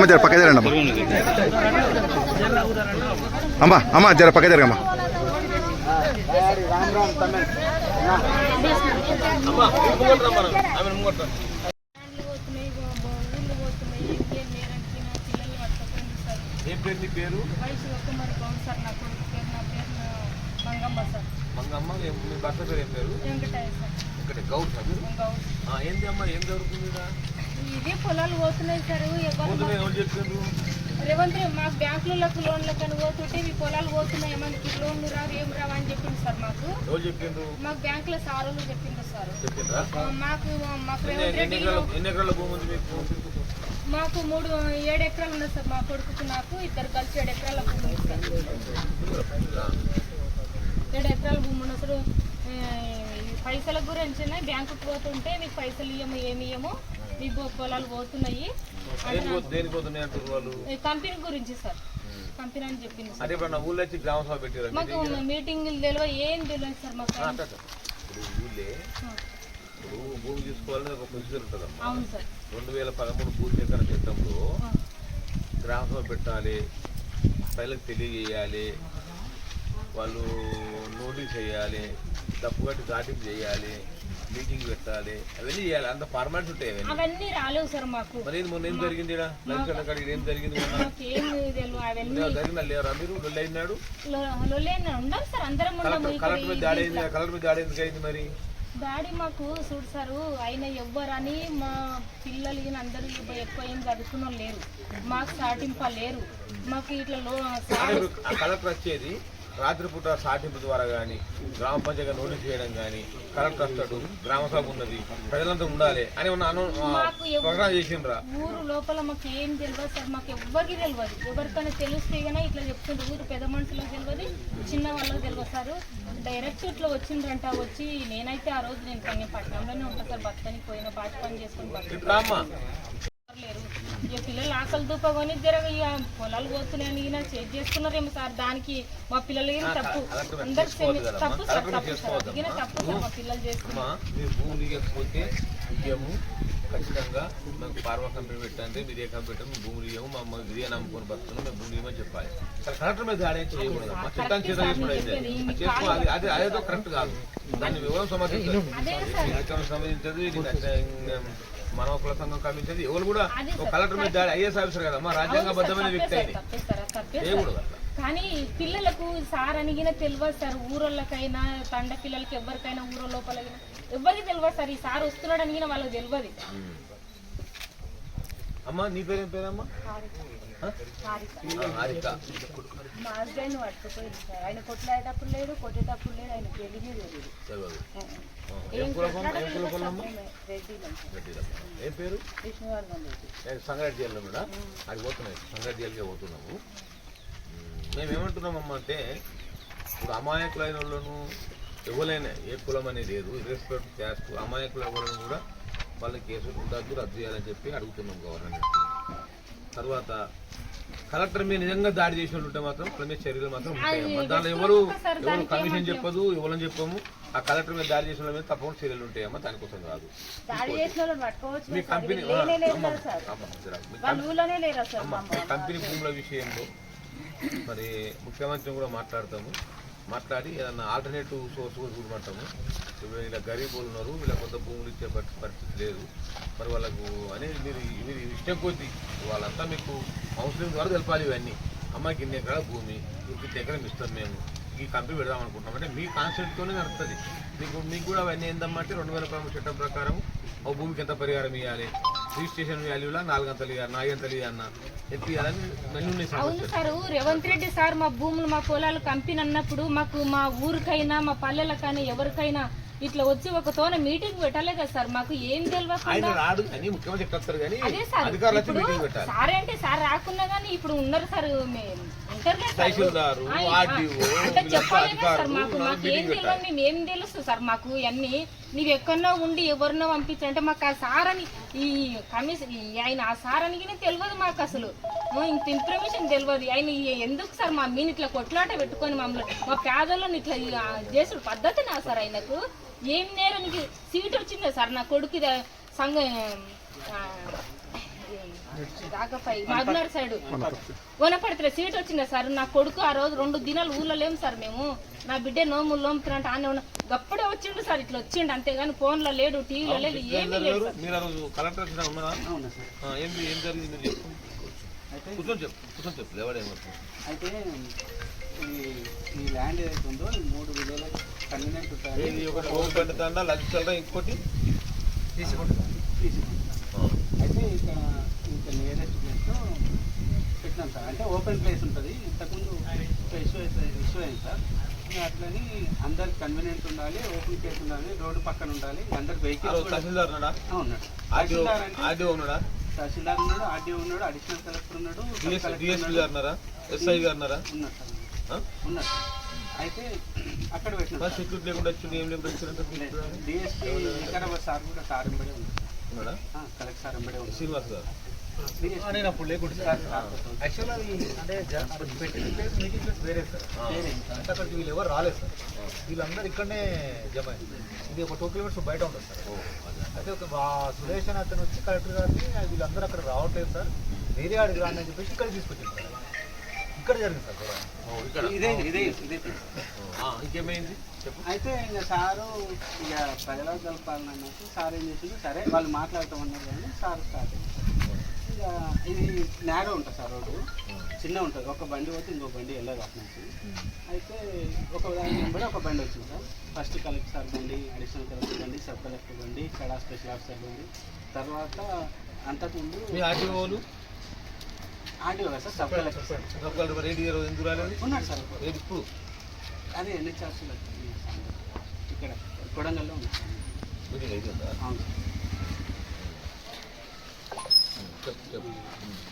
అమ్మ జర పక్క జరగండి అమ్మ. అమ్మ అమ్మ జర పక్క జరగమ్మ. పేరు మంగమ్మ సార్ మంగమ్మ ఏం- మీ భర్త పేరు ఏం పేరు? గౌడ్ సార్. ఏంది అమ్మా ఏం జరుగుతుంది? ఇదే పొలాలు పోతున్నాయి సార్. రేవంత్ మాకు బ్యాంకులకు లోన్లకు అని పోతుంటే మీ పొలాలు పోతున్నాయి. మనకి లోన్లు రావు ఏం రావు అని చెప్పింది సార్ మాకు. మాకు బ్యాంకులో చెప్పిండ్రు సార్. చెప్పిండ్రా? ఆ, మాకు మాకు రేవంత్ రెడ్డి మీకు? మూడు ఏడు ఎకరాలు ఉన్నాయి సార్ మా కొడుకుకు నాకు ఇద్దరు కలిసి ఏడు ఎకరాల భూమి ఉంది సార్. ఏడు ఎకరాల భూమి ఉన్న అసలు ఆ, ఈ పైసల గురించి బ్యాంకుకి పోతుంటే మీకు పైసలు ఇయ్యము ఏమి ఇయ్యము. బో- పొలాలు పోతున్నాయి. ఈ కంపెనీ గురించి సార్. కంపెనీ అని చెప్పింది సార్. మాకు మీటింగ్లు తెలియదు ఏం తెలియదు సార్ మాకు. భూమి తీసుకోవాలని ఒక ప్రొసీజర్ ఉంటుందమ్మా. రెండు వేల పదమూడు భూసేకరణ చట్టంలో ఆ, గ్రామ సభ పెట్టాలి ప్రజలకు తెలియజేయాలి వాళ్ళు నోటీస్ చేయాలి తప్పు కట్టి దాటింపు చేయాలి మీటింగ్ పెట్టాలి. అవన్నీ చేయాలి. అంత ఫార్మాలిటీస్ ఉంటాయి అవన్నీ. రాలేవు సార్ మాకు. మరి మొన్న ఏం జరిగింది అక్కడ ఏం జరిగింది జరిగిన లేరా మీరు? లొల్లి అయినాడు? ఉండాలి సార్. అందరం ఇక్కడ కలెక్టర్ మీద దాడి. అయింది కలెక్టర్ మీద దాడి ఎందుకు అయింది మరి? డాడీ మాకు చూడు సారు ఆయన ఎవ్వరని మా పిల్లలు అందరూ ఎక్కువ ఏం చదువుకున్న లేరు. మాకు సాటింప లేరు. మాకు ఇట్లా కలెక్టర్ వచ్చేది. రాత్రిపూట సాటింపు ద్వారా కానీ గ్రామ పంచాయతీ నోటీస్ చేయడం కానీ కలెక్టర్ వస్తాడు గ్రామ సభ ఉన్నది ప్రజలంతా ఉండాలి అని ఉన్న ప్రకటన చేసిండ్రా? ఊరు లోపల మాకు ఏం తెలియదు సార్ మాకు ఎవ్వరికి తెలియదు ఎవరికైనా తెలిస్తే గానీ ఇట్లా చెప్తుండ్రు. ఊరు పెద్ద మనుషులకు తెలియదు చిన్న వాళ్ళకి తెలియదు సార్. డైరెక్ట్ ఇట్లా వచ్చిండ్రంట వచ్చి నేనైతే ఆ రోజు నేను పట్టణంలోనే ఉంటా సార్ బతకని పోయిన బాట పని చేసుకుని లేరు ఇక పిల్లలు ఆకలి దూపకొని జరగ ఇక. పొలాలు పోతున్నాయని ఈయన చేజ్ చేసుకున్నారేమో సార్. దానికి మా పిల్లలు ఈయన తప్పు. అందరు. తప్పు సార్ తప్పు సార్. ఈయన తప్పు సార్ మా పిల్లలు ఇయ్యము ఖచ్చితంగా మాకు ఫార్మా కంపెనీ పెట్టండి మీరు ఏ కంపెనీ పెట్టండి మేము భూములు ఇవ్వము మా అమ్మ ఇదే నమ్ముకొని బతున్నాం మేము భూములు ఇవ్వమని చెప్పాలి. అసలు కలెక్టర్ మీద దాడి చేయకూడదు చట్టాన్ని చేత చేసుకుని అయితే అది చేసుకో అది అది అదేదో కరెక్ట్ కాదు. దాన్ని వివరం సంబంధించదు ఇది మానవ కుల సంఘం కమించదు ఎవరు కూడా ఒక. కలెక్టర్ మీద దాడి ఐఎస్ ఆఫీసర్ కదమ్మా రాజ్యాంగబద్ధమైన వ్యక్తి అయింది అట్లా. కానీ పిల్లలకు సార్ అనిగిన తెలియదు సార్. ఊరోళ్ళకైనా తండ పిల్లలకి ఎవరికైనా ఊరో లోపల ఎవరికి తెలియదు సార్. ఈ సార్ వస్తున్నాడు అనిగిన వాళ్ళకి తెలియదు. అమ్మా నీ పేరేం పేరమ్మా? హారిక. మా హస్బెండ్ పట్టుకుపోయింది సార్. ఆయన కొట్లాడేటప్పుడు లేడు కొట్టేటప్పుడు లేడు ఆయన తెలియదు తెలియదు ఆ, ఏం పేరు? విష్ణువర్ధన్ రెడ్డి. సంగారెడ్డి జిల్లాలో కూడా అది పోతున్నాయి. సంగారెడ్డి జిల్లాకే పోతున్నాము. మ్మ్. మేము ఏమంటున్నామమ్మా అంటే ఇప్పుడు అమాయకులైన వాళ్ళను ఎవరైనా ఏ కులం అనేది లేదు ఇర్రెస్పెక్ట్ క్యాస్ట్ అమాయకుల ఎవరైనా కూడా వాళ్ళ కేసులు ఉండద్దు రద్దు చేయాలని చెప్పి అడుగుతున్నాం గవర్నమెంట్ తర్వాత కలెక్టర్ మీద నిజంగా దాడి చేసిన వాళ్ళు ఉంటే మాత్రం మీద చర్యలు మాత్రం ఉంటాయమ్మా దాంట్లో ఎవరు ఎవరు కమిషన్ చెప్పదు ఎవరని చెప్పము. ఆ కలెక్టర్ మీద దాడి చేసిన వాళ్ళ మీద తప్పకుండా చర్యలు ఉంటాయమ్మా దానికోసం కాదు. మీ కంపెనీ. కంపెనీ భూముల విషయంలో మరి ముఖ్యమంత్రిని కూడా మాట్లాడతాము. మాట్లాడి ఏదన్నా ఆల్టర్నేటివ్ సోర్స్ కూడా చూడమంటాము. ఇప్పుడు ఇలా గరీబులు ఉన్నారు ఇలా కొంత భూములు ఇచ్చే పరిస్థితి లేదు. మరి వాళ్ళకు అనేది మీరు మీరు ఇష్టం కొద్దీ వాళ్ళంతా మీకు కౌన్సిలింగ్ ద్వారా తెలపాలి ఇవన్నీ. అమ్మాయికి ఇన్ని ఎకరాల భూమి ఇంక ఎకరం ఇస్తాం మేము. ఈ కంపెనీ పెడదాం అనుకుంటాం అంటే మీ కాన్సెప్ట్తోనే నడుస్తుంది. మీకు మీకు కూడా అవన్నీ ఏందమ్మంటే రెండు వేల పదమూడు చట్టం ప్రకారం ఒక భూమికి ఎంత పరిహారం ఇవ్వాలి రిజిస్ట్రేషన్ వాల్యూలా నాలుగు అంతలు ఇవ్వాలి నాలుగు అంతలు ఇవ్వన్నా ఎంత ఇవ్వాలని మళ్ళీ ఉన్నాయి అవును సార్ రేవంత్ రెడ్డి సార్ మా భూములు మా పొలాలు కంపెనీ అన్నప్పుడు మాకు మా ఊరికైనా మా పల్లెలకైనా ఎవరికైనా ఇట్లా వచ్చి ఒక తోన మీటింగ్ పెట్టాలి కదా సార్ మాకు ఏం ఆయన తెలియకుండా రాడు అని ముఖ్యమంత్రి చెప్తారు కానీ అదే సార్ ఇప్పుడు సార్ అంటే సార్ రాకున్నా కానీ ఇప్పుడు ఉన్నారు సార్ మేము కదా సార్. అంటే చెప్పాలి కదా సార్ మాకు మాకు ఏం తెలియదు మేము ఏం తెలుసు సార్ మాకు ఇవన్నీ. నీవు ఎక్కడో ఉండి ఎవరినో పంపించాలంటే మాకు ఆ సారని ఈ కమిషన్ ఆయన ఆ సారనికి తెలియదు మాకు అసలు. ఇంత ఇన్ఫర్మేషన్ తెలియదు ఆయన ఎందుకు సార్ మా మీన్ ఇట్లా కొట్లాట పెట్టుకొని మమ్మల్ని మా పేదలను ఇట్లా చేసుడు పద్ధతి నా సార్ ఆయనకు? ఏం నేరానికి సీట్ వచ్చిందా సార్? నా కొడుకు ఇది సంఘ మగ్నార్ సైడ్. వనపడితే సీట్ వచ్చిందా సార్? నా కొడుకు ఆ రోజు రెండు దినాలు ఊళ్ళో లేము సార్ మేము. నా బిడ్డ నోములు నోముతున్నట్టు ఆనే ఉన్న గప్పుడే వచ్చిండు సార్ ఇట్లా వచ్చిండు. అంతేగాని ఫోన్లో లేడు టీవీలో లేదు ఏమీ లేదు అయితే ఈ ల్యాండ్ ఏదైతే ఉందో ఈ మూడు విలువల ఏది ఒకటి ఓపెన్ తండా లక్షల ఇంకోటి తీసుకుంటాం అయితే ఇక్కడ ఇంకా నియరెస్ట్ ప్లేస్ పెట్టినాం సార్ అంటే ఓపెన్ ప్లేస్ ఉంటుంది ఇంతకుముందు ఇష్యూ ఇష్యూ అయింది సార్ అట్లని అందరికి కన్వీనియంట్ ఉండాలి ఓపెన్ ప్లేస్ ఉండాలి రోడ్డు పక్కన ఉండాలి అందరికి వెహికల్స్ కూడా తహసీల్దార్ ఉన్నాడా ఆర్డీఓ ఉన్నాడా తహసీల్దార్ ఉన్నాడు ఆర్డీఓ ఉన్నాడు అడిషనల్ కలెక్టర్ ఉన్నాడు డిఎస్పీ. గారు ఉన్నారా ఎస్ఐ గారు ఉన్నారా సార్? అయితే అక్కడ పెట్టినాం లేకుండా వచ్చింది? ఏం లేకుండా వచ్చిందంటే డిఎస్పీ వికారాబాద్ సార్ కూడా సార్ ఎంబడే ఉంది ఉన్నాడా? ఆ, కలెక్టర్ సార్ ఎంబడే ఉంది శ్రీనివాస్ గారు. DSP నేను అప్పుడు లేకుండా సార్ యాక్చువల్గా అంటే జ- అప్పుడు పెట్టిన ప్లేస్ మీటింగ్ ప్లేస్ వేరే సార్. వేరే. అంటే అక్కడికి వీళ్ళు ఎవరు రాలేదు సార్. వీళ్ళందరూ ఇక్కడనే జమ అయింది ఇది ఒక టూ కిలోమీటర్స్ బయట ఉంటుంది సార్. అయితే ఒక వా- సురేష్ అని అతను వచ్చి కలెక్టర్ గారిని వీళ్ళందరూ అక్కడ రావట్లేదు సార్. వేరే ఆడికి రాని అని చెప్పేసి ఇక్కడ తీసుకొచ్చింది సార్. ఇక్కడ జరిగింది సార్ గొడవ. ఇక్కడ. ఇదే ఇదే ఇదే ఇంకేమైంది? అయితే ఇంకా సారు ఇక ప్రజలకు కలపాలని అన్నట్టు సార్ ఏం చేసిండు? సరే వాళ్ళు మాట్లాడతామన్నారు కానీ సార్ స్టార్ట్ ఇక ఇది నేరో ఉంటుంది సార్ రోడ్డు. చిన్న ఉంటుంది. ఒక బండి పోతే ఇంకో బండి వెళ్ళదు అటు నుంచి అయితే ఒక దాని వెంబడి ఒక బండి వచ్చింది సార్. ఫస్ట్ కలెక్టర్ సార్ బండి అడిషనల్ కలెక్టర్ బండి సబ్ కలెక్టర్ బండి కడా స్పెషల్ ఆఫీసర్ బండి. తర్వాత అంతకుముందు మీ ఆర్టీఓలు ఆర్డీఓ కదా సార్ సబ్ కలెక్టర్ సార్ ఒక్కళ్ళు మరి ఏంటి ఈరోజు ఎందుకు రాలేదు? ఉన్నాడు సార్ ఏది ఇప్పుడు అదే చార్జీలు ఇక్కడ కొడంగల్లో ఉంది. మీటింగ్ అయిపోయిందా అవును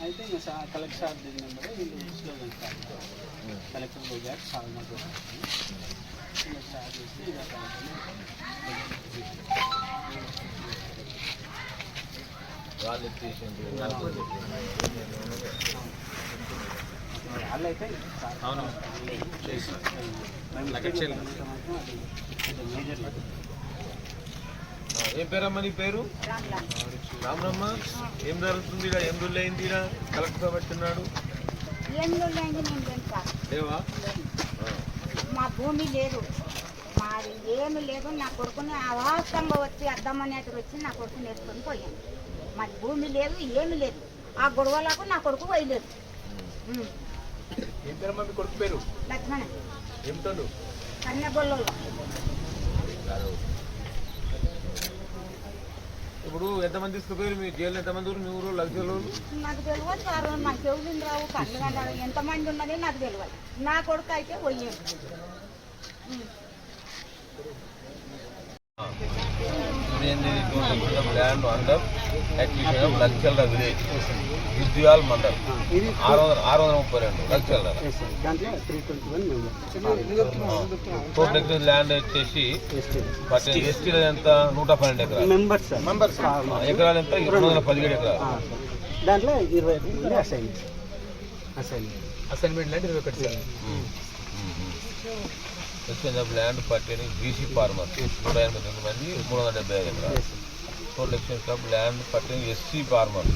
అయితే ఇంకా సార్ కలెక్టర్ సార్ దిగిన నెంబర్ వీళ్ళు స్లోగన్ కలెక్టర్ పోయాక సార్ మాకు స్టార్ట్ చేసి వాళ్ళు అవును ఏం పేరమ్మా నీ పేరు? రామరమ్మ. ఏం జరుగుతుంది? ఏం రూల్ అయింది ఈడ? కలెక్టర్ పెట్టున్నాడు లేవా. మా భూమి లేదు. మాది ఏమి లేదు. నా కొడుకుని అవాస్తవంగా వచ్చి అద్దమనేది వచ్చి నా కొడుకు నేర్చుకొని పోయాను. మాది భూమి లేదు ఏమి లేదు. ఆ గొడవలకు నా కొడుకు పోయలేదు ఉమ్. ఏం పేరమ్మా మీ కొడుకు పేరు? లక్ష్మణ. ఏమిటోడు కన్నెగొల్లలో ఇప్పుడు ఎంతమంది తీసుకుపోయారు మీ జైలు ఎంతమంది మీ ఊరు లక్షలు నాకు తెలియదు సార్ నాకు చెవులు రావు కళ్ళు ఎంతమంది ఉన్నది నాకు తెలియదు నా కొడుకు అయితే పోయాడు. ఏంది ల్యాండ్ అండర్ అక్విజిషన్ ఆఫ్ లక్షల విలేజ్ విద్యాల్ మండల్. ఆరు వందల ఆరు వందల ముప్పై రెండు లక్షల టోటల్ ల్యాండ్ వచ్చేసి ఎస్టీల ఎంత? నూట పన్నెండు ఎకరాలు. మెంబర్స్ మెంబర్స్ ఆ, ఎకరాలు ఎంత? రెండు వందల పదిహేడు ఎకరాలు. దాంట్లో ఇరవై ఐదు మంది అసైన్ అసైన్ అసైన్మెంట్ లాంటి ఇరవై ఒకటి ఎక్స్చేంజ్ ఆఫ్ ల్యాండ్ పట్టేని బీసీ ఫార్మర్ నూట ఎనభై తొమ్మిది మంది మూడు వందల డెబ్బై ఐదు ఎకరాలు టోటల్ ఎక్స్చేంజ్ ఆఫ్ ల్యాండ్ పట్టేని ఎస్సీ ఫార్మర్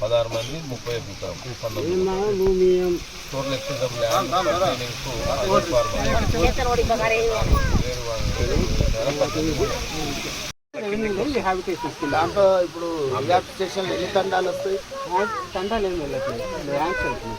పదహారు మంది ముప్పై ఒక ఎకరం పంతొమ్మిది భూమి టోటల్ ఎక్స్చేంజ్ ఆఫ్ ల్యాండ్ దాంట్లో ఇప్పుడు రిలాక్సేషన్ ఎన్ని తండాలు వస్తాయి? తండాలు ఏం వెళ్ళట్లేదు వెళ్తున్నాయి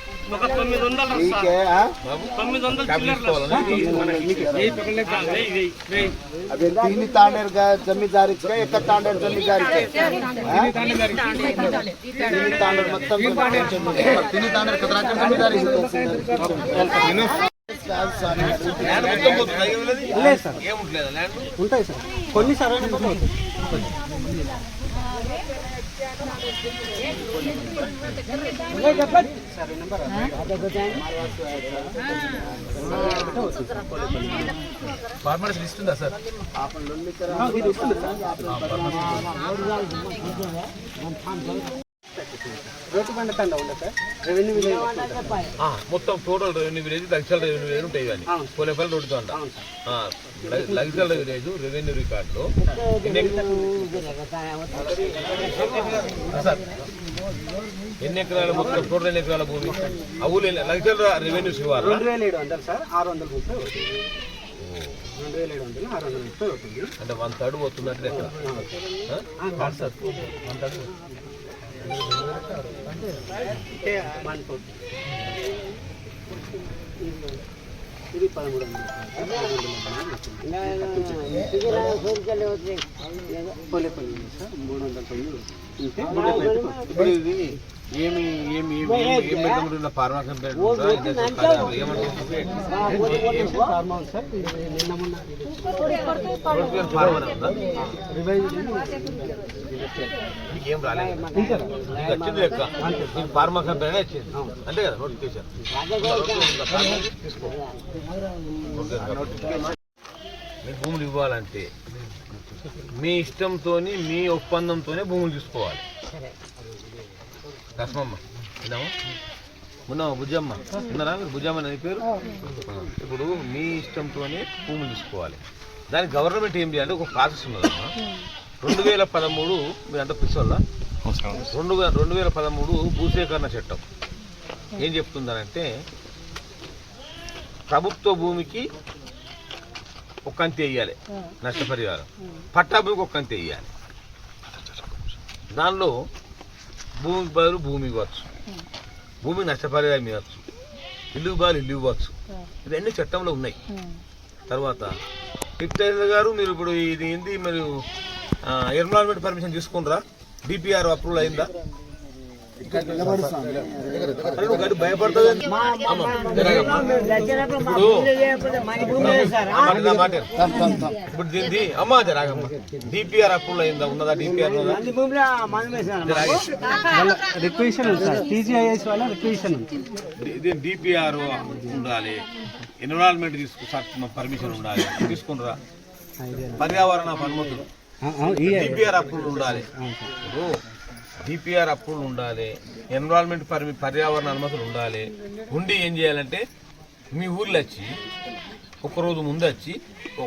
తిని తాండేరు జమీదారి ఎక్క తాండేరు జమీదారి తిని తాండేరు మొత్తం తిని తాండేరు సార్. ఉంటాయి సార్. కొన్ని సర్వే ఫార్మర్స్ లిస్ట్ ఉందా సార్ ఇది రోడ్డు తండ మొత్తం టోటల్ రెవెన్యూ విలేజ్ లక్షల రెవెన్యూ విలేజ్ ఉంటాయి కానీ. పోలేపల్లి ఆ, ల- లక్షల విలేజ్ రెవెన్యూ రికార్డులో. ఎన్ని ఎక- సార్ ఎన్ని ఎకరాల మొత్తం? టోటల్ ఎన్ని ఎకరాల భూమి? ఊళ్ళో లక్షల రెవెన్యూ శివారు రెండు వేల ఏడు వందలు సార్ ఆరు వందల ముప్పై అవుతుంది. రెండు వేల ఏడు వందలు ఆరు వందల ముప్పై అవుతుంది. అంటే వన్ థర్డ్ పోతున్నట్టు ఎక్కడ వన్ ఫోర్ ఇది పదమూడు వందలు పోలేపల్లి ఉంది సార్ మూడు వందల తొమ్మిది ఇంతే ఇప్పుడు ఇది ఏమి ఏమి ఏమి పెట్టుకుంటున్న ఫార్మా కంపెనీ ఏం రాలేదు? వచ్చింది మీకు ఫార్మా కంపెనీ వచ్చింది. అంతే కదా నోటిఫికేషన్. తీసుకో మీ భూములు ఇవ్వాలంటే మీ ఇష్టంతోని మీ ఒప్పందంతోనే భూములు తీసుకోవాలి. రస్మమ్మ విన్నామా ఉన్నావా భుజమ్మ ఉన్నారా మీరు? భుజమ్మ అని పేరు? ఇప్పుడు మీ ఇష్టంతోనే భూములు తీసుకోవాలి. దానికి గవర్నమెంట్ ఏం చేయాలి ఒక ప్రాసెస్ ఉన్నదమ్మా. రెండు వేల పదమూడు మీరు అంత పిచ్చోళ్ళ రెండు వేల రెండు వేల పదమూడు భూసేకరణ చట్టం. ఏం చెప్తుందనంటే ప్రభుత్వ భూమికి ఒక కంతి వేయాలి నష్టపరిహారం. పట్టా భూమికి ఒక కంతి వేయాలి దానిలో భూమి బదులు భూమి ఇవ్వచ్చు. భూమి నష్టపరిహారం ఇవ్వచ్చు. ఇల్లు బదులు ఇల్లు ఇవ్వచ్చు. ఇవన్నీ చట్టంలో ఉన్నాయి. తర్వాత టిప్టైజర్ గారు మీరు ఇప్పుడు ఇది ఏంది మీరు ఎన్విరాన్మెంట్ పర్మిషన్ తీసుకుంటారా? డిపిఆర్ అప్రూవల్ అయిందా? ఇప్పుడు నా మాట విను. ఇప్పుడు దీనిది అమ్మా జరగమ్మా. డిపిఆర్ అప్రూవల్ అయిందా ఉన్నదా? డిపిఆర్. రిక్వేషన్ టీజీఐఎస్ డిపిఆర్ ఉండాలి. ఎన్విరాన్మెంట్ తీసుకు పర్మిషన్ ఉండాలి. తీసుకుంటారా? పర్యావరణ అనుమతులు డిపిఆర్ అప్రూవల్ ఉండాలి. డిపిఆర్ అప్రూవల్ ఉండాలి ఎన్విరాన్మెంట్ పర్మి పర్యావరణ అనుమతులు ఉండాలి. ఉండి ఏం చేయాలంటే మీ ఊర్లో వచ్చి ఒకరోజు ముందు వచ్చి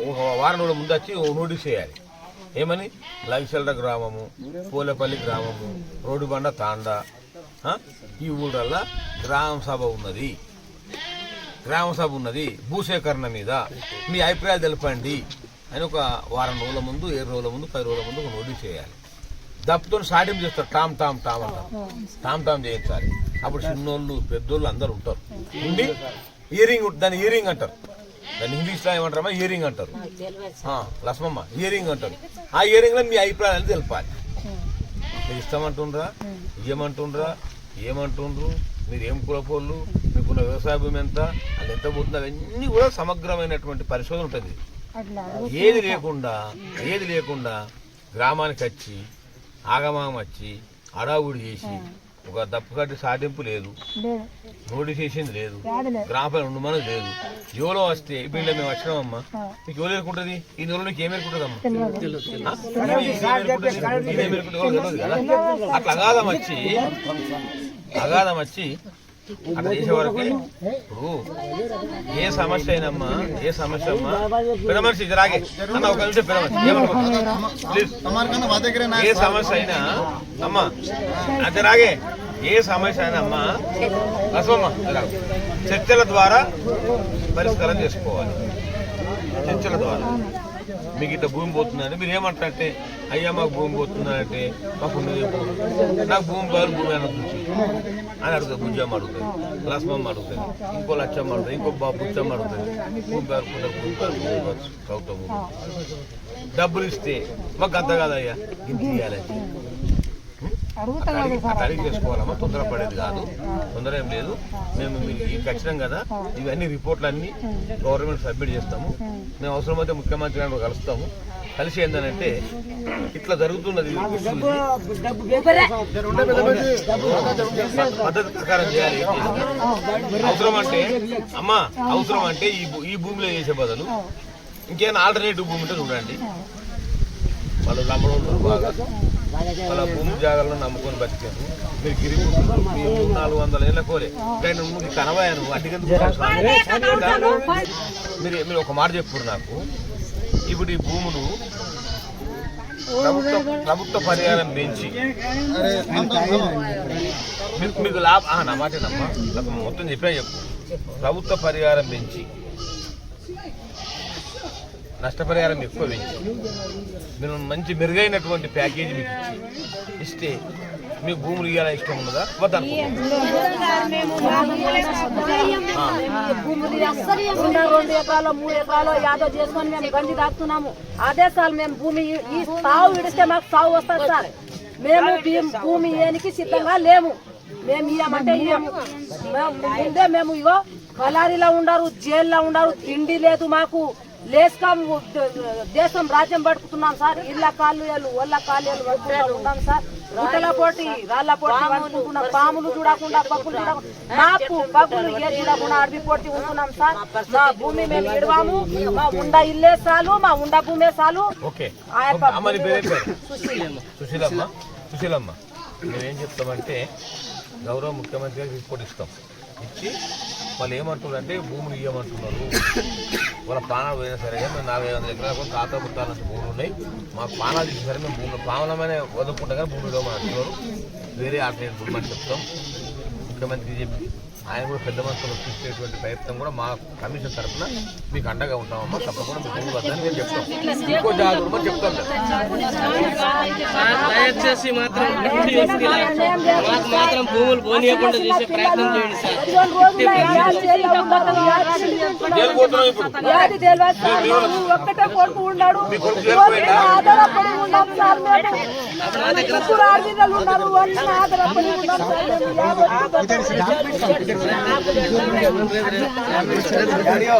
ఒక వారం రోజుల ముందు వచ్చి నోటీస్ చేయాలి. ఏమని? లవిసెల్ర గ్రామము పూలపల్లి గ్రామము రోడ్డు బండ తాండా ఈ ఊళ్ళల్లో గ్రామ సభ ఉన్నది. గ్రామ సభ ఉన్నది. భూసేకరణ మీద మీ అభిప్రాయాలు తెలపండి అని ఒక వారం రోజుల ముందు ఏడు రోజుల ముందు పది రోజుల ముందు ఒక నోటీస్ చేయాలి. దప్పుతో సాటింపు చేస్తారు. టామ్ టామ్ టామ్ అంటారు. టామ్ టామ్ చేయించాలి అప్పుడు చిన్నోళ్ళు పెద్దోళ్ళు అందరు ఉంటారు. ఉండి ఇయరింగ్ దాన్ని ఇయరింగ్ అంటారు. దాన్ని ఇంగ్లీష్లో ఏమంటారమ్మా? ఇయరింగ్ అంటారు. లక్ష్మమ్మ ఇయరింగ్ అంటారు. ఆ ఇయరింగ్లో మీ అభిప్రాయాలు తెలపాలి. మీరు ఇస్తామంటుండ్రా ఇయ్యమంటుండ్రా? ఏమంటుండ్రు? మీరు ఏం కులపోళ్ళు? మీకున్న వ్యవసాయ భూమి ఎంత? అది ఎంత పోతుంది? అవన్నీ కూడా సమగ్రమైనటువంటి పరిశోధన ఉంటుంది. ఏది లేకుండా ఏది లేకుండా గ్రామానికి వచ్చి ఆగమాగం వచ్చి అడావుడి చేసి ఒక దప్పుకట్టి సాటింపు లేదు. నోటీస్ చేసింది లేదు. గ్రామ పైన ఉండమని లేదు. ఎవరో వస్తే ఇప్పుడు ఇలా మేము వచ్చినామమ్మా. మీకు ఎవరు ఎరుకుంటుంది ఈ నెలలో నీకు కదా? అట్లా అగాధం వచ్చి అగాధం వచ్చి అట్లా చేసే వరకు ఇప్పుడు ఏ సమస్య అయినమ్మా ఏ సమస్య అమ్మా? పెద్ద మనిషి ఇది రాగే అన్న ఒక నిమిషం పెద్ద మనిషి ఏ సమస్య అయినా అమ్మా అంతే రాగే ఏ సమస్య అయినా అమ్మా అసమ్మా చర్చల ద్వారా పరిష్కారం చేసుకోవాలి. చర్చల ద్వారా. మీకు ఇట్లా భూమి పోతుందంటే మీరు ఏమంటారంటే అయ్యా మాకు భూమి పోతుందంటే మాకు నాకు భూమి కాదు భూమి అని చూసి అని అడుగుతారు గుజ్జమ్మ అడుగుతుంది లక్ష్మమ్మ అడుగుతుంది ఇంకో లక్షమ్మ అడుగుతుంది ఇంకో బాబు బుచ్చమ్మ అడుగుతుంది భూమి పేరుకుంటే భూమి పేరు భూమి కావచ్చు డబ్బులు ఇస్తే మాకు అంత కాదయ్యా ఇంత ఇవ్వాలంటే అడిగి చేసుకోవాలమ్మా తొందరపడేది కాదు. తొందర ఏం లేదు. మేము మీకు ఈ ఖచ్చితం కదా ఇవన్నీ రిపోర్ట్లు అన్ని గవర్నమెంట్ సబ్మిట్ చేస్తాము. మేము అవసరమైతే ముఖ్యమంత్రి గారిని కలుస్తాము. కలిసి ఏంటంటే ఇట్లా జరుగుతున్నది పద్ధతి ప్రకారం చేయాలి. అవసరం అంటే అమ్మా అవసరం అంటే ఈ భూ- ఈ భూమిలో చేసే బదులు ఇంకేమైనా ఆల్టర్నేటివ్ భూమి ఉంటే చూడండి. వాళ్ళు నమ్మడం ఉన్నారు బాగా. వాళ్ళ భూమి జాగాలను నమ్ముకొని బతికారు మీరు గిరి నాలుగు వందల ఏళ్ళ కోలే. కానీ నువ్వు కనవాయను మీరు మీరు ఒక మాట చెప్పురు నాకు. ఇప్పుడు ఈ భూములు ప్రభుత్వ ప్రభుత్వ పరిహారం పెంచి మీకు మీకు లాభ ఆ, నా మాటేనమ్మా మొత్తం చెప్పినా చెప్పు. ప్రభుత్వ పరిహారం పెంచి నష్టపరిహారం ఎక్కువ పెంచి మీరు మంచి మెరుగైనటువంటి ప్యాకేజీ మీకు ఇచ్చి ఇస్తే మీకు భూములు ఇవ్వాలని ఇష్టం ఉన్నదా? ఉన్న రెండు ఎకరాలు మూడు ఎకరాలు యాదో చేసుకొని మేము గంజి తాగుతున్నాము అదే సార్ మేము భూమి ఈ- సాగు విడిస్తే మాకు సాగు వస్తుంది సార్. మేము భూమి ఇయ్యనికి సిద్ధంగా లేము. మేము ఇయ్యమంటే ఇయ్యము మేము ముందే మేము ఇగో కలారిలో ఉండరు జైల్లో ఉండరు తిండి లేదు మాకు. లేస్కా దేశం రాజ్యం పడుకుతున్నాం సార్. ఇళ్ళ కాళ్ళు ఒళ్ళ కాళ్ళు ఉన్నాం సార్. గుట్టల పోటీ రాళ్ళ పోటీ పడుకుంటున్నాం పాములు చూడకుండా పప్పులు చూడకుండా. మాపు పప్పులు ఏ చూడకుండా అడవి పోటీ ఉంటున్నాం సార్. మా భూమి మేము ఇడవాము. మా ఉండ ఇల్లే చాలు మా ఉండ భూమే ఆ యొక్క పేరు సుశీలమ్మ. సుశీలమ్మ మేమేం చెప్తామంటే గౌరవ ముఖ్యమంత్రి గారికి రిపోర్ట్ ఇస్తాం. ఇచ్చి వాళ్ళు ఏమంటున్నారంటే భూములు ఇవ్వమంటున్నారు వాళ్ళ ప్రాణాలు పోయినా సరే మేము నాలుగు ఐదు వందల ఎకరాలకు తాత ముత్తాల నుంచి భూములు ఉన్నాయి. మాకు ప్రాణాలు తీసి సరే మేము భూములు ప్రాణమైన వదులుకుంటా కానీ భూములు ఇవ్వమని అంటున్నారు. వేరే ఆల్టర్నేట్ భూమి చెప్తాం. ముఖ్యమంత్రికి చెప్పి ఆయన కూడా పెద్ద మనసులో చూసేటువంటి ప్రయత్నం కూడా మా కమిషన్ తరఫున మీకు అండగా ఉంటామమ్మా. తప్పకుండా మీకు భూములు వద్దని మేము చెప్తాం. ఇంకో జాగ్రత్త కూడా చెప్తాం దయచేసి మాత్రం మాకు మాత్రం భూములు పోనీయకుండా చేసే ప్రయత్నం చేయండి సార్. ગાડીઓ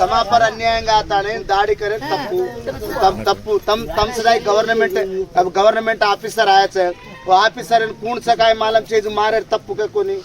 తమా పర్ అన్యాయంగా ఆతానే దాడి करे తప్పు तब तप्पू तम तम सदाई गवर्नमेंट अब गवर्नमेंट ऑफिसर आया छे वो ऑफिसर कौन सा काय मालूम छे जो मारे तप्पू के कोनी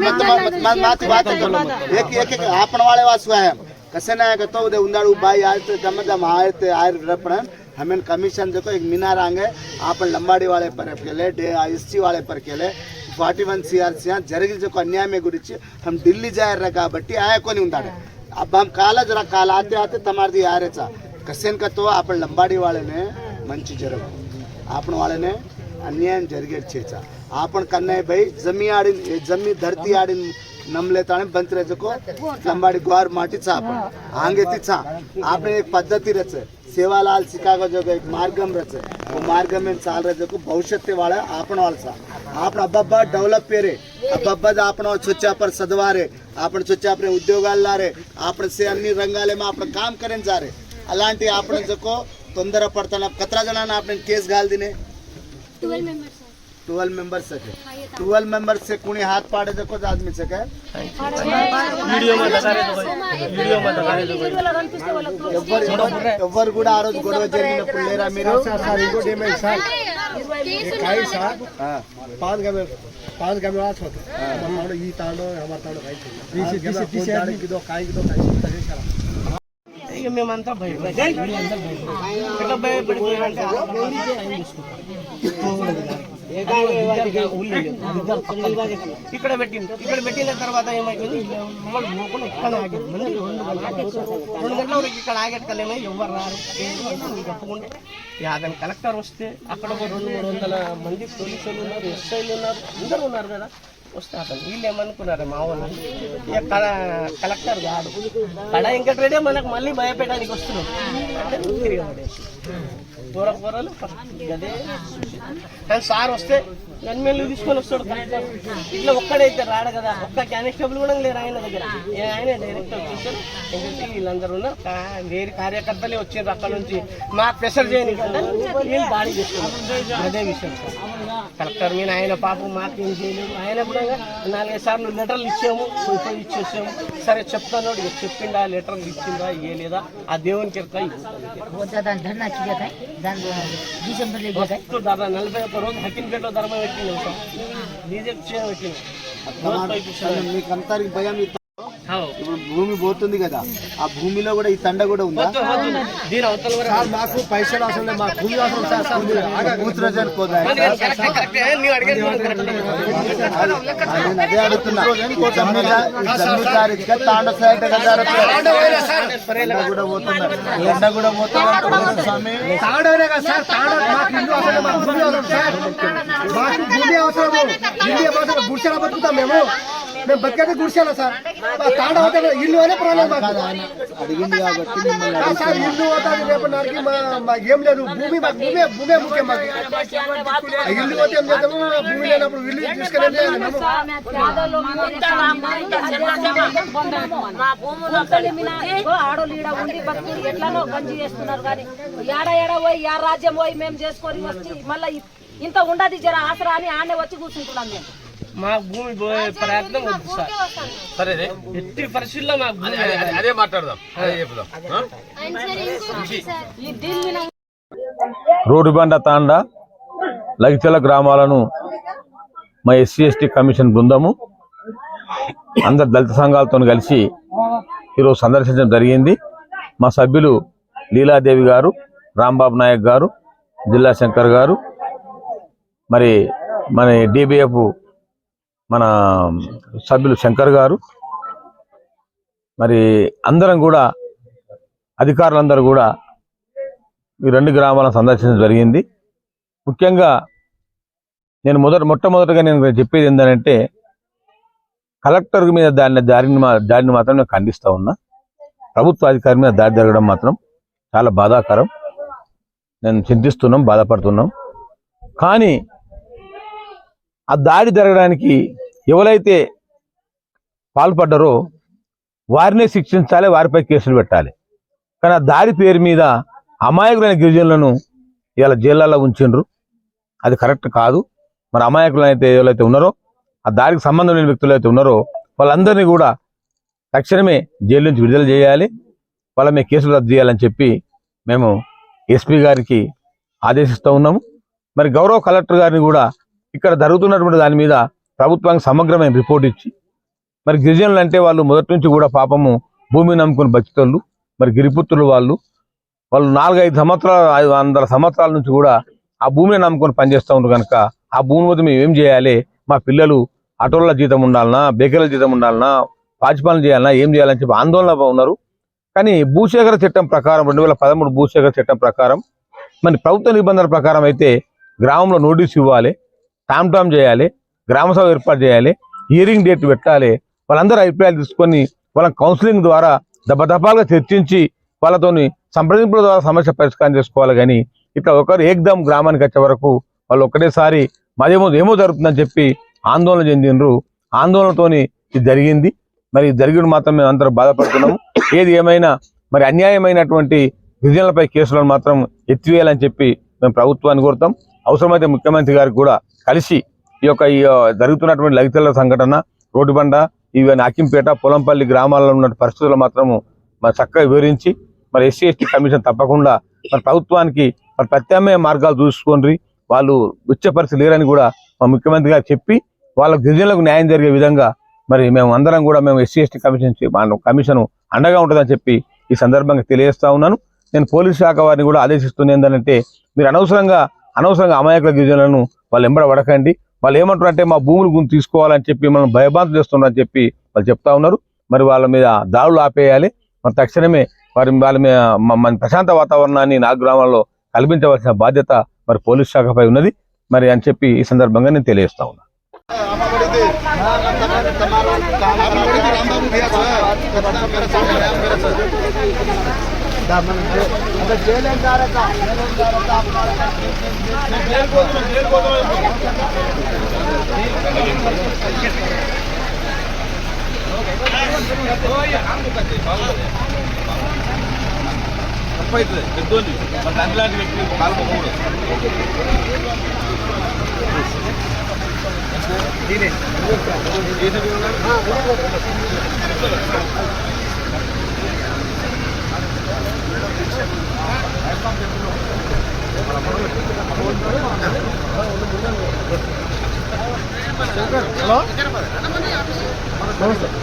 मत मत माती बात करो एक एक एक आपण वाले वासवा है कसे ना का तो उदे उंदाड़ू भाई आए तो जम जम आए ते आए रपण हमें कमीशन देखो एक मीनार आंगे आपण लंबाड़ी वाले पर केले डे एससी वाले पर केले ఫార్టీ వన్ సిఆర్సీ జరిగిన ఒక అన్యాయం గురించి హమ్ ఢిల్లీ జాయర్రా కాబట్టి ఆయా కొని ఉందాడు अब हम काला जरा काला आते आते તમારે થી આરે ચા કસેન કતો આપણ લંબાડી વાળેને મંચી જરવ આપણ વાળેને અન્યાય જરગેડ છે ચા આપણ કન્નાય ભાઈ જમી આડીન જમી ધરતી આડીન ನಮ್ಲೆತಾಣೆ ಬಂತ್ ರಜಕ್ಕೂ ನಮ್ಮಾಡಿ ಗ್ವಾರ್ ಮಾಟಿ ಚಾಪ ಹಾಂಗೆತಿ ಚಾ આપણે એક પદ્ધતિ રચે સેવાલાલ શિકાગો જો એક માર્ગમ રચે ઓ માર્ગમ એમ ચાલ રજકો ભવિષ્યતે વાળા આપણો આલસા આપણા અબ્બા ડેવલપ પેરે અબ્બા આપણો છોચા પર સદવારે. આપણે છોચા પર ઉદ્યોગાલારે આપણે શહેરની రంగాલેમાં આપણે કામ કરીને જારે. అలాంటి આપણે જકો તંદર પડતા કતરા જણાને આપણે કેસ ગાલ દીને. 12 મેમ્બર્સ ट्वेल्व मेंबर से है ट्वेल्व मेंबर से कुनी हाथ पाड़े देखो तो आदमी से है वीडियो में बता रहे तो वीडियो में बता रहे तो ఎవ్వరు ఎవ్వరు కూడా ఆ రోజు గొడవ జరిగిన పుల్లేరా మీరు ఇంకోటి ఏమైంది సార్ కాయ సార్ పాదు గమే పాదు గమే వాస్ होते हमारा ये तांडो हमारा तांडो काई थी किसी किसी आदमी की दो काई की दो काई तरीके से ఇక మేమంతా భయపడే ఎట్లా భయపడిపోయారంటే ఇక్కడ పెట్టింది ఇక్కడ పెట్టిన తర్వాత ఏమైపోయింది మమ్మల్ని పోకుండా ఇక్కడ ఆగారు. మళ్ళీ రెండు గంటలు రెండు గంటల వరకు ఇక్కడ ఆగేటలేమో ఎవరు రారు. చెప్పుకుంటే అతను కలెక్టర్ వస్తే అక్కడ ఒక రెండు మూడు వందల మంది పోలీసులు ఉన్నారు ఎస్ఐలు ఉన్నారు అందరూ ఉన్నారు కదా. వస్తే వీళ్ళు ఏమనుకున్నారు మా వాళ్ళు? ఇక కలెక్టర్ కాదు కళ వెంకటరెడ్డి మనకు మళ్ళీ భయపెట్టడానికి వస్తున్నాం అంటే తిరగబడేసి దూర కూరలు అదే కానీ సార్ వస్తే గన్మెన్లు తీసుకొని వస్తాడు ఇట్లా ఒక్కడైతే రాడు కదా. ఒక్క కానిస్టేబుల్ కూడా లేరు ఆయన దగ్గర. ఏ ఆయన డైరెక్ట్ వచ్చేసారు ఎందుకంటే వీళ్ళందరూ ఉన్నారు. కా- వేరే కార్యకర్తలే వచ్చారు అక్కడ నుంచి. మా ప్రెషర్ చేయని వీళ్ళు దాడి చేస్తున్నారు అదే విషయం. కలెక్టర్ మీద ఆయన పాపం మాకేం చేయలేదు. ఆయన కూడా నాలుగైదు సార్లు లెటర్లు ఇచ్చాము. పోయి ఇచ్చేసాము. సరే చెప్తాను. ఇక చెప్పిండా లెటర్లు ఇచ్చిందా ఇయ్యలేదా? ఆ దేవునికి ఫస్ట్ ధర నలభై ఒక్క రోజు హకింపేటలో ధర్మ పెట్టింది సార్ బీజేపీ చేయడం పెట్టింది రోజు పోయి కూర్చోవాలి. ఇప్పుడు భూమి పోతుంది కదా ఆ భూమిలో కూడా ఈ తండ కూడా ఉందా? మాకు పైసలు అవసరం లేదు మాకు భూమి. నేను అదే అడుగుతున్నా. జమ్మిదా జమ్మిదారిగా తాండ సైడ్ ఎండ కూడా పోతున్నారు. ఎండ కూడా పోతున్నారు. స్వామి. తాడవనే కదా సార్ తాడ మాకు ఇల్లు భూమి అవసరం సార్. మాకు భూమి అవసరం గుడిసెల బతుకుతాం మేము. మేము బతికేది గుడిసెల సార్ మా తాడ అవుతుంది ఇల్లు అనే ప్రాబ్లం మాకు అడిగింది కాబట్టి సార్ ఇల్లు అవుతుంది రేపు నాటికి మా మాకు ఏం లేదు భూమి మాకు భూమి భూమే ముఖ్యం మాకు ఇల్లు పోతే ఏం చేద్దాము భూమి లేనప్పుడు ఇల్లు తీసుకెళ్ళి ఏం చేయాలి మేము? ఆడోళ్ళు ఈడ ఉండి భక్తులు ఎట్లానో గంజి చేస్తున్నారు కానీ ఏడ ఏడ పోయి యా రాజ్యం పోయి మేము చేసుకొని వచ్చి మళ్ళీ ఇంత ఉండదు జర ఆసరా అని ఆడనే వచ్చి కూర్చుంటున్నాం మేము మా భూమి పోయే ప్రయత్నం వద్దు సార్. సరే ఎట్టి పరిస్థితుల్లో మా భూమి అదే మాట్లాడదాం. అదే చెప్దాం. రోడ్డుబండ తాండా లగిచల గ్రామాలను మా ఎస్సీ ఎస్టీ కమిషన్ బృందము అందరు దళిత సంఘాలతో కలిసి ఈరోజు సందర్శించడం జరిగింది. మా సభ్యులు లీలాదేవి గారు రాంబాబు నాయక్ గారు జిల్లా శంకర్ గారు మరి మన డిబిఎఫ్ మన సభ్యులు శంకర్ గారు మరి అందరం కూడా అధికారులందరూ కూడా ఈ రెండు గ్రామాలను సందర్శించడం జరిగింది. ముఖ్యంగా నేను మొదట మొట్టమొదటిగా నేను చెప్పేది ఏంటంటే కలెక్టర్ మీద దాని దారిని మా మాత్రం నేను ఖండిస్తూ ఉన్నా. ప్రభుత్వ అధికారి మీద దాడి జరగడం మాత్రం చాలా బాధాకరం. నేను చింతిస్తున్నాం బాధపడుతున్నాం. కానీ ఆ దాడి జరగడానికి ఎవరైతే పాల్పడ్డారో వారినే శిక్షించాలి వారిపై కేసులు పెట్టాలి. కానీ ఆ దారి పేరు మీద అమాయకులైన గిరిజనులను ఇవాళ జైళ్ళలో ఉంచిండ్రు. అది కరెక్ట్ కాదు. మరి అమాయకులు అయితే ఎవరైతే ఉన్నారో ఆ దారికి సంబంధం లేని వ్యక్తులు అయితే ఉన్నారో వాళ్ళందరినీ కూడా తక్షణమే జైలు నుంచి విడుదల చేయాలి. వాళ్ళ మీద కేసులు రద్దు చేయాలని చెప్పి మేము ఎస్పీ గారికి ఆదేశిస్తూ ఉన్నాము. మరి గౌరవ కలెక్టర్ గారిని కూడా ఇక్కడ జరుగుతున్నటువంటి దాని మీద ప్రభుత్వానికి సమగ్రమైన రిపోర్ట్ ఇచ్చి మరి గిరిజనులు అంటే వాళ్ళు మొదటి నుంచి కూడా పాపము భూమిని నమ్ముకుని బతికళ్ళు మరి గిరిపుత్రులు వాళ్ళు. వాళ్ళు నాలుగైదు సంవత్సరాలు ఐదు వందల సంవత్సరాల నుంచి కూడా ఆ భూమిని నమ్ముకొని పనిచేస్తూ ఉంటారు కనుక ఆ భూమి వద్ద మేము ఏం చేయాలి? మా పిల్లలు ఆటోల జీతం ఉండాలన్నా బేకరీల జీతం ఉండాలన్నా పాచిపాలన చేయాలన్నా ఏం చేయాలని చెప్పి ఆందోళన ఉన్నారు. కానీ భూసేకర చట్టం ప్రకారం రెండు వేల పదమూడు భూసేకర చట్టం ప్రకారం మరి ప్రభుత్వ నిబంధనల ప్రకారం అయితే గ్రామంలో నోటీస్ ఇవ్వాలి టామ్ టామ్ చేయాలి గ్రామ సభ ఏర్పాటు చేయాలి హియరింగ్ డేట్ పెట్టాలి వాళ్ళందరూ అభిప్రాయాలు తీసుకొని వాళ్ళ కౌన్సిలింగ్ ద్వారా దెబ్బదపాలుగా చర్చించి వాళ్ళతోని సంప్రదింపుల ద్వారా సమస్య పరిష్కారం చేసుకోవాలి కానీ ఇట్లా ఒకరు ఏకదం గ్రామానికి వచ్చే వరకు వాళ్ళు ఒకటేసారి మదేమో ఏమో జరుగుతుందని చెప్పి ఆందోళన చెందిండ్రు. ఆందోళనతోని ఇది జరిగింది. మరి జరిగిన మాత్రం మేము అందరం బాధపడుతున్నాము. ఏది ఏమైనా మరి అన్యాయమైనటువంటి గిరిజనులపై కేసులను మాత్రం ఎత్తివేయాలని చెప్పి మేము ప్రభుత్వాన్ని కోరుతాం. అవసరమైతే ముఖ్యమంత్రి గారికి కూడా కలిసి ఈ యొక్క ఈ జరుగుతున్నటువంటి లలితల సంఘటన రోడ్డు బండ ఈవెన్ అకింపేట పొలంపల్లి గ్రామాల్లో ఉన్న పరిస్థితులు మాత్రము మరి చక్కగా వివరించి మరి ఎస్సీ ఎస్టీ కమిషన్ తప్పకుండా మరి ప్రభుత్వానికి మరి ప్రత్యామ్నాయ మార్గాలు చూసుకొని వాళ్ళు వచ్చే పరిస్థితి లేరని కూడా మా ముఖ్యమంత్రి గారు చెప్పి వాళ్ళ గిరిజనులకు న్యాయం జరిగే విధంగా మరి మేము అందరం కూడా మేము ఎస్సీ ఎస్టీ కమిషన్ చే- కమిషన్ అండగా ఉంటుందని చెప్పి ఈ సందర్భంగా తెలియజేస్తా ఉన్నాను. నేను పోలీస్ శాఖ వారిని కూడా ఆదేశిస్తుంది ఏంటంటే మీరు అనవసరంగా అనవసరంగా అమాయకుల గిరిజనులను వాళ్ళు ఎంబడ పడకండి వాళ్ళు ఏమంటారు అంటే మా భూములు గురించి తీసుకోవాలని చెప్పి మనం భయభ్రాంతులు చేస్తున్నారని చెప్పి వాళ్ళు చెప్తా ఉన్నారు. మరి వాళ్ళ మీద దాడులు ఆపేయాలి. మరి తక్షణమే వారి వాళ్ళ మీద మన ప్రశాంత వాతావరణాన్ని నాలుగు గ్రామాల్లో కల్పించవలసిన బాధ్యత మరి పోలీస్ శాఖపై ఉన్నది. మరి అని చెప్పి ఈ సందర్భంగా నేను తెలియజేస్తా ఉన్నా. తప్పైతుంది పెద్దోని మరి అందులాంటి వ్యక్తి పాల్గొకూడదు సార్